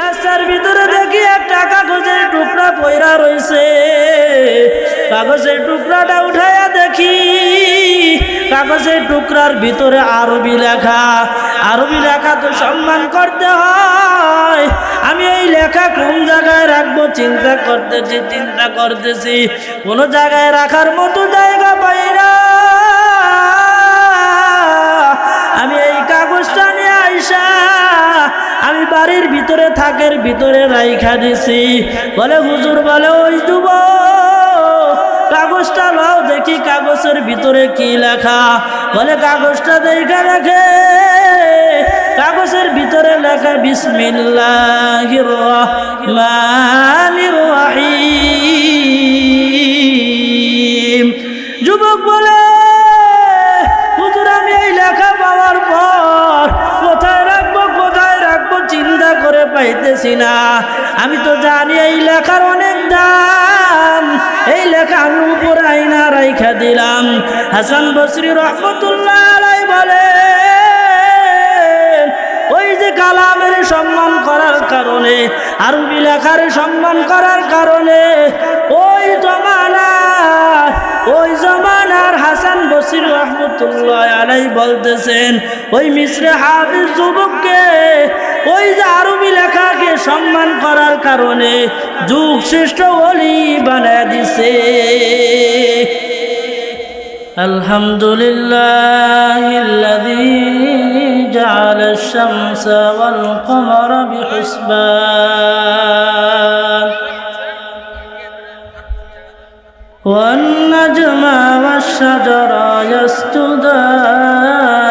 রাস্তার ভিতরে দেখি একটা কাগজের টুকরা পয়রা রইছে। কাগজের টুকরাটা উঠাইয়া দেখি, কাগজের টুকরার ভিতরে আরবি লেখা। আরবি লেখা তো সম্মান করতে হয়। আমি এই লেখা কোন জায়গায় রাখব? চিন্তা করতেছি চিন্তা করতেছি। কোন জায়গায় রাখার মতো বাড়ির ভিতরে থাকের ভিতরে রাইখা দিছি। বলে হুজুর, বলে ওই যুব কাগজটা লাও দেখি কাগজের ভিতরে কি লেখা। বলে, কাগজটা দেখা রাখে, কাগজের ভিতরে লেখা রহিম। যুবক বলে পাইতেছি না। আমি তো জানি এই লেখার অনেক দাম। এই লেখা আমি উপরে আইনা রাইখা দিলাম। হাসান বসরি রহমতুল্লাহ বলে ওই যে কালামের সম্মান করার কারণে, আরবি লেখার সম্মান করার কারণে, ওই জমানার ওই জমানার হাসান বসির রহমতুল্লাহ আলাই বলতেছেন, ওই মিশ্রে হাফিজ যুবককে ওই যে আরবি লেখাকে সম্মান করার কারণে যুগ শ্রেষ্ঠ বলি বানায় দিছে الحمد لله الذي جعل الشمس والقمر بحسبان والنجم والشجر يسجدان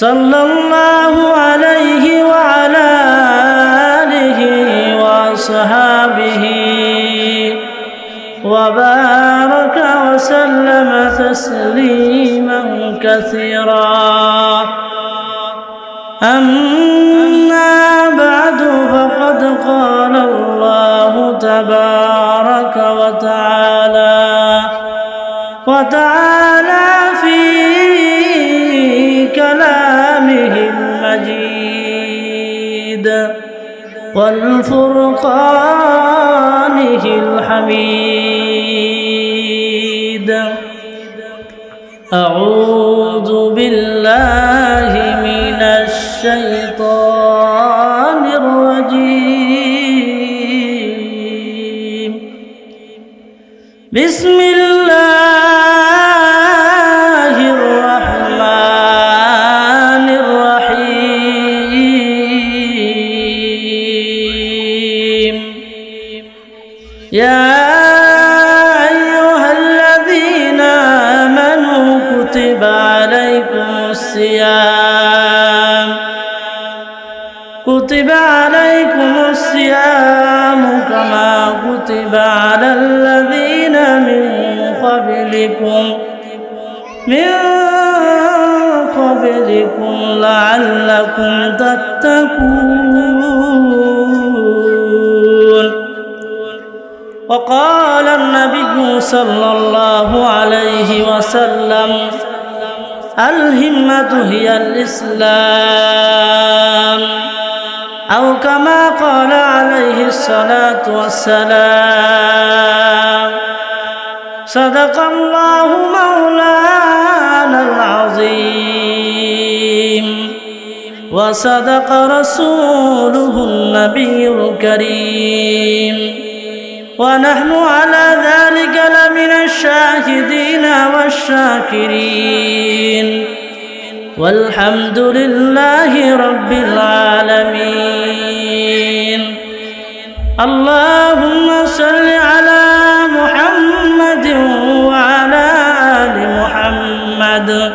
صلى الله عليه وعلى آله وأصحابه وبارك وسلم تسليما كثيرا. أما بعد فقد قال الله تبارك والفرقانه الحميد. أعوذ بالله من الشيطان كتب عليكم الصيام كتب عليكم الصيام كما كتب على الذين من قبلكم من قبلكم لعلكم تتقون وقال النبي صلى الله عليه وسلم الهمة هي الإسلام. أو كما قال عليه الصلاة والسلام صدق الله مولانا العظيم. وصدق رسوله النبي الكريم. ونحن على ذلك لمن الشاهدين والشاكرين. والحمد لله رب العالمين. اللهم صل على محمد وعلى آل محمد.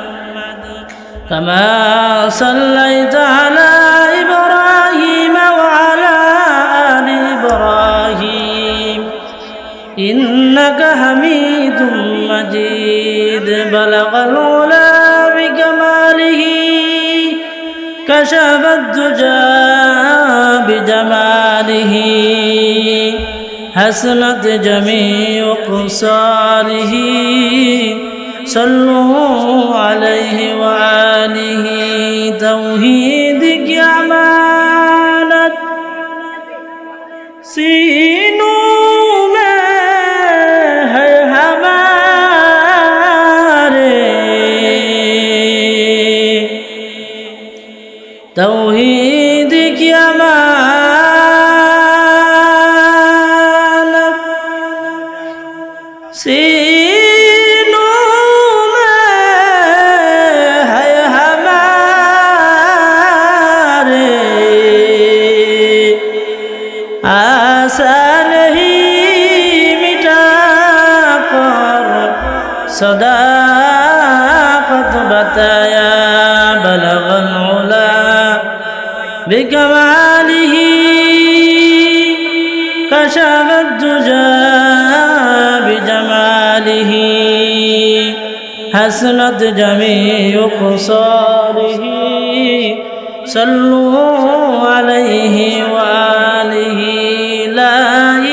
كما صليت حسنت جميع قصاله صلوا عليه وآله आशा नहीं मिटा कर सदाकत बताया बलवन ओला बिकवाली कशवत जुजा बिजमाली हसनत जमी कुसारी सल्लू अलैहि वालिही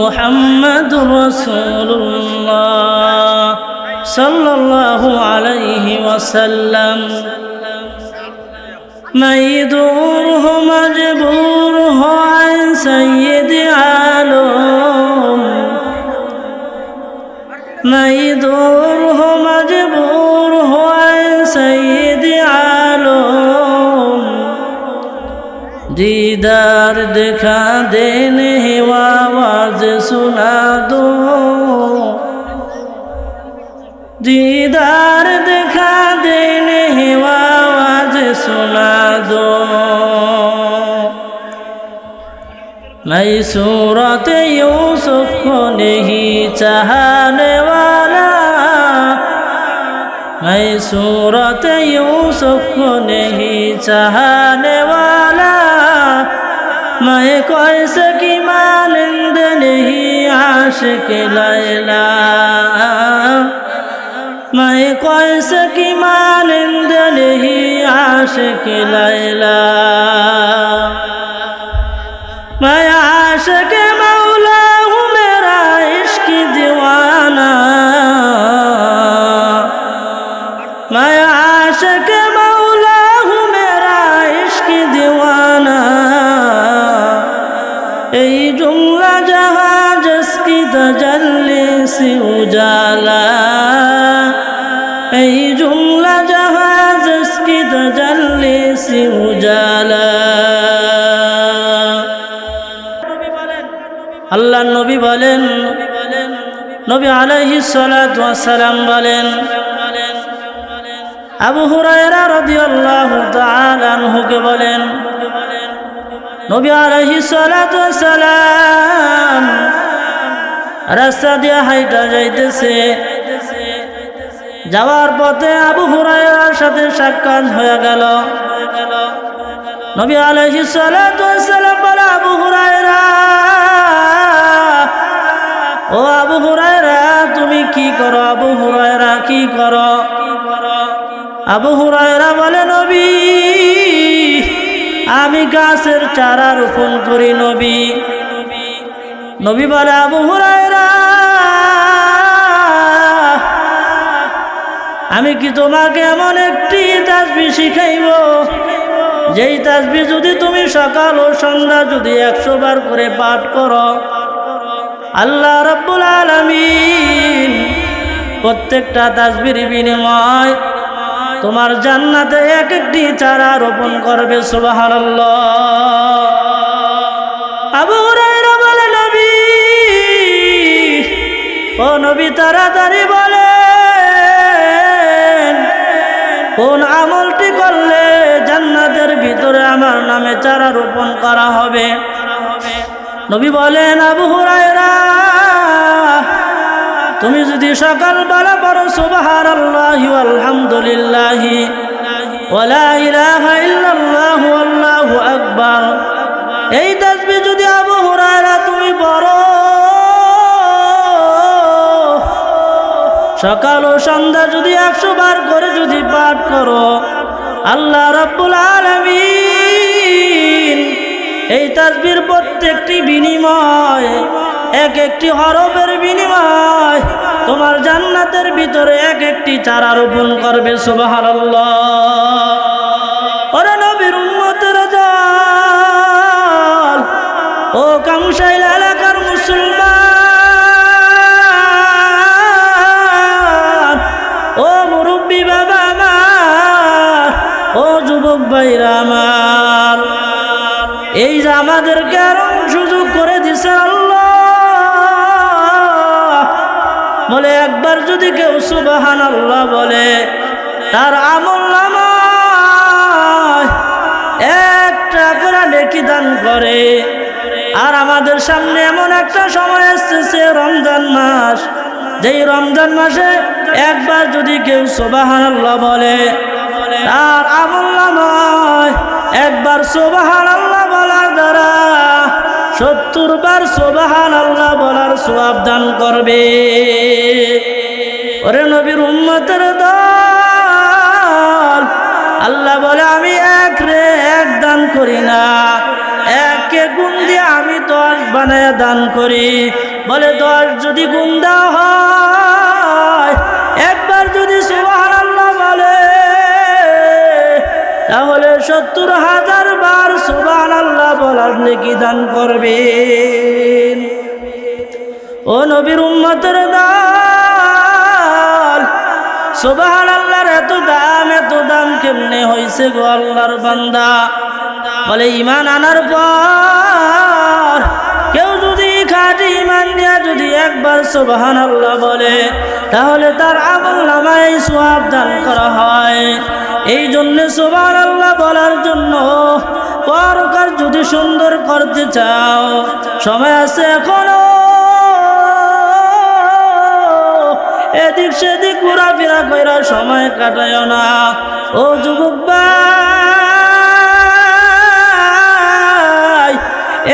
মুহাম্মাদুর রাসূলুল্লাহ সাল্লাল্লাহু আলাইহি ওয়াসাল্লাম। মাইদুর হো মজবুর হয় সৈয়দ আলম। মাইদুর হো মজবুর হয় সৈয়দ আলম। দিদার দেখা দেনে যে শোনা দো। দিদার দেখা দেনে হেওয়া আওয়াজ শোনা দো। নাই সুরতে ইউসুফ কো নেহি চাহানে ওয়ালা। নাই সুরতে ইউসুফ চাহানে ওয়ালা। मैं कैसे की आशिक लैला मैं कैसे की मानंद नहीं आशिक लैला मैं आशिक সি উজালা এই জুমলা জাহাজ কি তজল্লি সি উজালা। আল্লাহ নবী বলেন, নবী সালাতু সালাম বলেন, আবু হুরায়রা রাদিয়াল্লাহু তাআলা আনহুকে বলেন, নবী আলাইহি সালাতু সালাম রাস্তা দিয়ে হাইটা যাইতেছে। যাওয়ার পথে আবু হুরায়রার সাথে সাক্ষাৎ হয়ে গেল। নবী সালাতু সালাম বলে, আবু হুরায়রা, ও আবু হুরায়রা, তুমি কি করো? আবু হুরায়রা, কি করো? আবু হুরায়রা বলে, নবী, আমি গাছের চারা রোপণ করি, নবী। নবী বলে, আবু হুরায়রা আমি কি তোমাকে এমন একটি তাসবি শিখাইব? যেই তাসবি যদি তুমি সকাল ও সন্ধ্যা যদি একশো বার করে পাঠ করো, আল্লাহ রব্বুল আলমিন প্রত্যেকটা তাসবির বিনিময় তোমার জান্নাতে এক একটি চারা রোপণ করবে, সুবহানাল্লাহ। আবু বলে, নবী। নবী তাড়াতাড়ি বলেন কোন আমলটি করলে জান্নাতের ভিতরে আমার নামে চারা রোপণ করা হবে? নবী বলেন, আবু হুরায়রা, তুমি যদি সকাল সকালবেলা পড়ো সুবাহার আল্লাহ আলহামদুলিল্লাহ ওয়ালা ইলাহা ইল্লাল্লাহু আল্লাহু আকবার। এই তাসবিহ যদি আবু হুরায়রা তুমি পড়ো সকাল ও সন্ধ্যা যদি একশো বার করে যদি পাঠ করো, আল্লাহ রাব্বুল আলামিন এই তাসবির প্রত্যেকটি বিনিময়, এক একটি হরফের বিনিময় তোমার জান্নাতের ভিতরে এক একটি চারা রোপণ করবে, সুবহানাল্লাহ। ও কামসাইল ভাইরা এই যে আমাদেরকে আরও সুযোগ করে দিছে আল্লাহ। বলে একবার যদি কেউ সুবাহান আল্লাহ বলে, তার আমল একটা করে নেকি দান করে। আর আমাদের সামনে এমন একটা সময় আসতেছে রমজান মাস। যেই রমজান মাসে একবার যদি কেউ সোবাহান বলে তার আমল নামায় একবার সোবাহান আল্লাহ বলার দ্বারা সত্তর বার সোবাহান আল্লাহ বলার সোয়াব করবে। ওরে নবীর উম্মতের দল। আল্লাহ বলে, আমি এক রে এক দান করি না। একে গুণ দিয়ে আমি দশ বানায় দান করি। বলে দশ যদি গুণ দেওয়া হয়, একবার সত্তর হাজার বার সুবান আল্লাহ বলার নাকি দান করবে ও নবীর উম্মতের দল সুবহান আল্লাহর এত দাম এত দাম কেমনে হয়েছে গো আল্লাহর বান্দা? বলে ইমান আনার পর খাঁটি ইমান দিয়া যদি একবার সুবহান বলে, তাহলে তার আমল নামায় সোয়াব করা হয়। এই জন্য সুবহান বলার জন্য পরকার যদি সুন্দর করতে চাও, সময় আছে এখনও। এদিক সেদিক ঘোরাফেরা কইরা সময় কাটায় না। ও যুবক ভাই,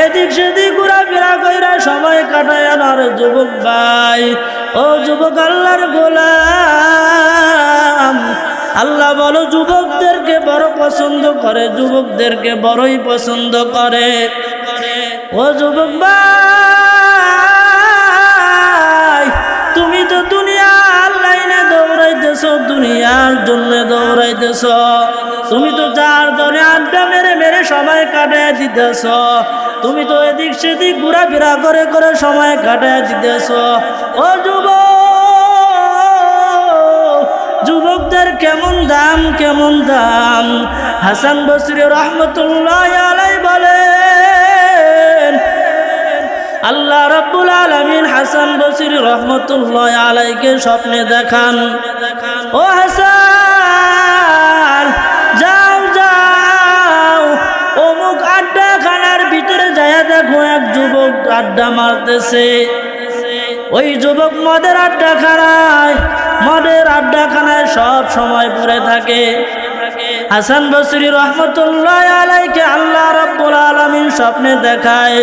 এদিক সেদিক ঘোরাফেরা কইরা সময় কাটায় না রে যুবক ভাই। ও যুবক আল্লাহর গোলাম। আল্লাহ বলো, যুবকদেরকে বড় পছন্দ করে, যুবকদেরকে বড়ই পছন্দ করে। ও যুবক ভাই, তুমি তো দুনিয়া লাইনে দৌড়াইতেছ, দুনিয়ার জন্য দৌড়াইতেছ। তুমি তো যার দলে আড্ডা মেরে মেরে সময় কাটায় দিতেছ। তুমি তো এদিক সেদিক ঘোরাফেরা করে করে সময় কাটায় দিতেছ। ও যুব যুবকদের কেমন দাম কেমন দাম? হাসান বসরি রহমতুল্লাহ আলাই বলে আল্লাহ রাব্বুল আলামিন হাসান বসরি রহমতুল্লাহ আলাইকে স্বপ্নে দেখান। ও হাসান! দেখো এক যুবক আড্ডা মারতেছে। ওই যুবক মদের আড্ডা খানায় মদের আড্ডা খানায় সব সময় পড়ে থাকে। হাসান বসরি রহমতুল্লাহ আলাইকে আল্লাহ রব্বুল আলামিন স্বপ্নে দেখায়।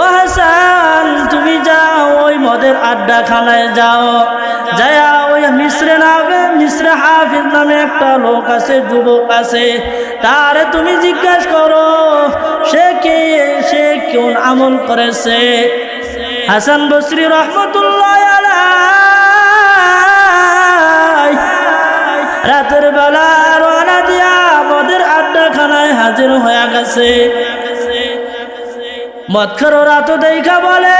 ও হাসান, তুমি যাও ওই মদের আড্ডাখানায় যাও। যায়া ওই মিশ্রে নামে মিশ্রে হাফিজ নামে একটা লোক আছে, যুবক আছে। তারে তুমি জিজ্ঞাসা করো সে কে, সে কোন আমল করেছে? হাসান বসরি রহমতুল্লাহ রাতের বেলা রওনা দিয়া মদের আড্ডাখানায় হাজির হয়ে গেছে। মৎখররা তো দেখা বলে,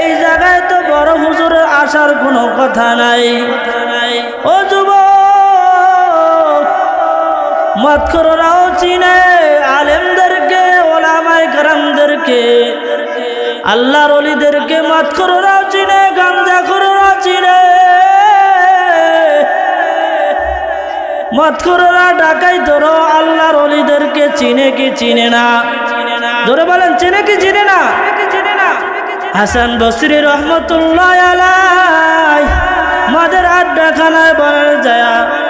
এই জায়গায় তো বড় হুজুরের আসার কোনো কথা নাই। ও যুব মৎখররাও চিনে আলেমদেরকে, ওলামায় কারামদেরকে। আল্লাহর অলিদেরকে মৎখররাও চিনে গাঞ্জাখররা চিনে। মৎখররা ডাকাই ধরো, আল্লাহর অলিদেরকে চিনে কি চিনে না? ধরে বলেন, চিনে কি চিনে না? হাসান বসরি রহমতুল্লাহ আলাই মাদের আড্ডাখানায় বলে যায়।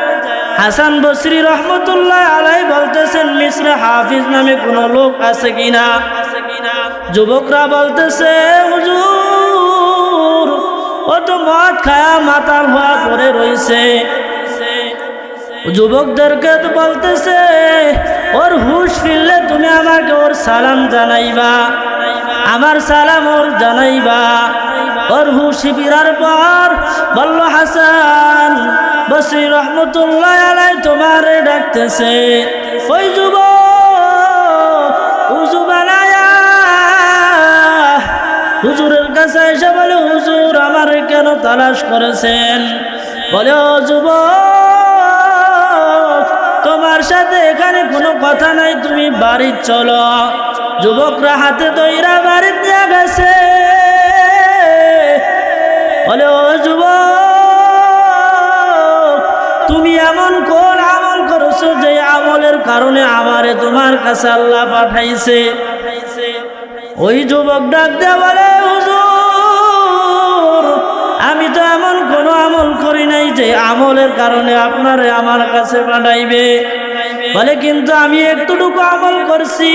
হাসান বসরি রহমতুল্লাহ আলাই বলতেছেন মিশ্রে হাফিজ নামে কোনো লোক আছে কিনা? যুবকরা বলতেছে, হুজুর, ও তো মদ খায়া মাতাল হওয়া পরে রইছে। যুবকদেরকে তো বলতেছে, ওর হুশ ফিরলে তুমি আমাকে ওর সালাম জানাইবা। আমার সালাম ওর জানাইবা। ওর হুশ ফিরার পর, বলল হাসান বসরি রহমতুল্লাহ আলাই তোমারে ডাকতেছে। ওই যুবক উজু হুজুরের কাছে এসে বলে, হুজুর, আমার কেন তালাশ করেছেন? বলে, ও যুবক, তোমার সাথে এখানে কোনো কথা নাই, তুমি বাড়ি চলো। যুবকরা হাতে দইরা বাড়ি দিয়ে গেছে। বলে, ও যুবক করছ যে আমলের কারণে আমারে তোমার কাছে আল্লাহ পাঠাইছে। ওই যুবক ডাক হুজুর, আমি তো এমন কোনো আমল করি নাই যে আমলের কারণে আপনারে আমার কাছে পাঠাইবে। বলে, কিন্তু আমি একটুটুকু আমল করছি।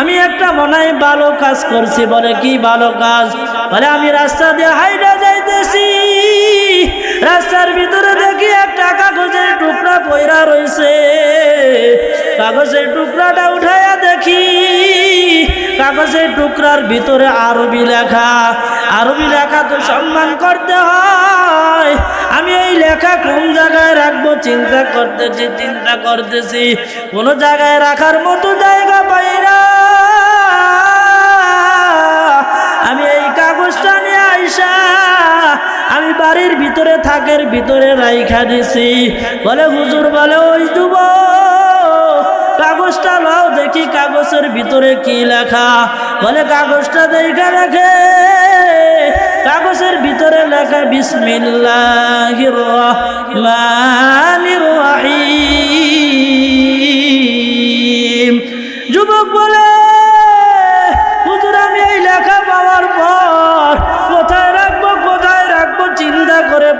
আমি একটা মনে হয় ভালো কাজ করছি। বলে, কি ভালো কাজ? বলে, আমি রাস্তা দিয়ে হাইডা যাইতেছি। রাস্তার ভিতরে দেখি একটা কাগজের টুকরা পয়রা রয়েছে কাগজের টুকরাটা উঠাইয়া দেখি, কাগজের টুকরার ভিতরে আরবি লেখা। আরবি লেখা তো সম্মান করতে হয়। আমি এই লেখা কোন জায়গায় রাখব? চিন্তা করতেছি চিন্তা করতেছি। কোনো জায়গায় রাখার মতো জায়গা ভিতরে থাকের ভিতরে রাইখা দিছি। বলে হুজুর, বলে, ওই দুব কাগজটা নাও, দেখি কাগজের ভিতরে কি লেখা। বলে, কাগজটা দেখা রাখে। কাগজের ভিতরে লেখা বিসমিল্লাহ রহিম।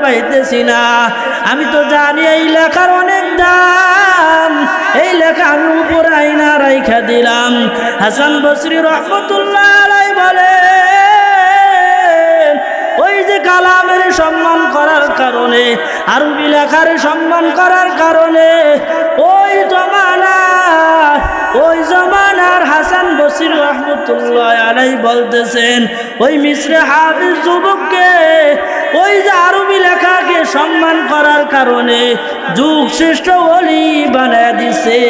পাইতেছি না। আমি তো জানি এই লেখার অনেক দাম। এই লেখা আমি উপরে আইনা রাইখা দিলাম। হাসান বসরি রহমতুল্লাহ বলে ওই যে কালামের সম্মান করার কারণে, আরবি লেখার সম্মান করার কারণে, ওই জমানার ওই জমানার হাসান বসির রহমতুল্লাহ আলাই বলতেছেন, ওই মিশ্রে হাফিজ যুবককে ওই যে আরবি লেখাকে সম্মান করার কারণে যুগ শ্রেষ্ঠ বলি বানায় দিছে।